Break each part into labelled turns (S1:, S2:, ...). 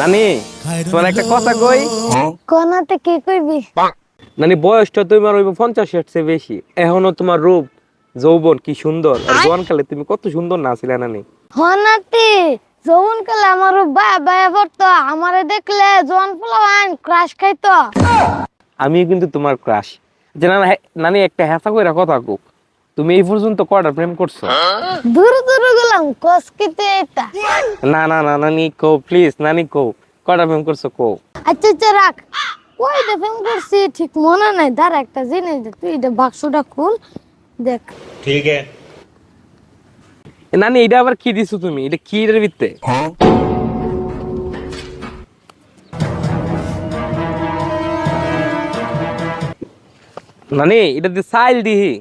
S1: নানি তোমার একটা কথা কই
S2: কোনাতে কি কইবি
S1: নানি বয়সটা তোমার ওই পঞ্চাশ চেয়ে বেশি এখনো তোমার রূপ যৌবন কি সুন্দর আর জোয়ানকালে তুমি কত সুন্দর না ছিলে নানি
S2: হনাতে যৌবনকালে আমার বাবা বায়া বায়া আমারে দেখলে জোয়ান পোলাবান ক্রাশ খাইতো
S1: আমি কিন্তু তোমার ক্রাশ জানা নানি একটা হেসা কইরা কথা কুক তুমি এই পর্যন্ত কয়টা প্রেম করছো
S2: দূর দূর গেলাম কসকিতে এটা
S1: না না না নানি কো প্লিজ নানি কো কয়টা প্রেম করছো কো
S2: আচ্ছা আচ্ছা রাখ কয়টা প্রেম করছি ঠিক মনে নাই দাঁড়া একটা জেনে দে তুই এটা বাক্সটা খুল দেখ
S3: ঠিক আছে
S1: নানি এটা আবার কি দিছো তুমি এটা কি এর ভিতরে হ্যাঁ। নানি এটা দি সাইল দিহি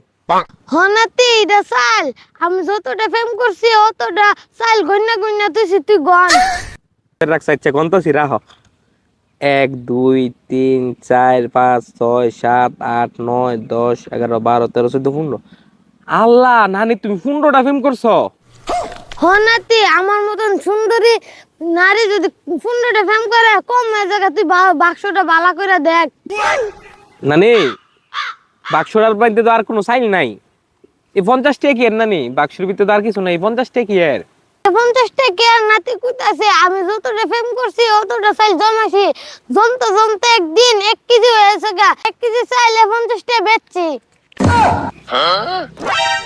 S2: হনাতে এটা সাল আমি যতটা ফেম করছি অতটা সাল গন্যা গন্যা তুই তুই গন
S1: রাখছে ইচ্ছে গন তো সিরা হ এক দুই তিন চার পাঁচ ছয় সাত আট নয় দশ এগারো বারো তেরো চোদ্দ পনেরো আল্লাহ নানি তুমি পনেরোটা ফেম করছো
S2: হনাতে আমার মতন সুন্দরী নারী যদি পনেরোটা ফেম করে কম জায়গা তুই বাক্সটা বালা করে দেখ
S1: নানি বাক্সরার বাড়িতে তো আর কোনো সাইল নাই এই পঞ্চাশ টাকা না নি বাক্সর ভিতরে তো আর কিছু নাই পঞ্চাশ টাকা এর
S2: পঞ্চাশটা কে নাতি কুতাছে আমি যতটা ফেম করছি অতটা চাইল জমাছি জমতে জমতে একদিন এক কেজি হয়েছে গা এক কেজি চাইলে পঞ্চাশ টাকা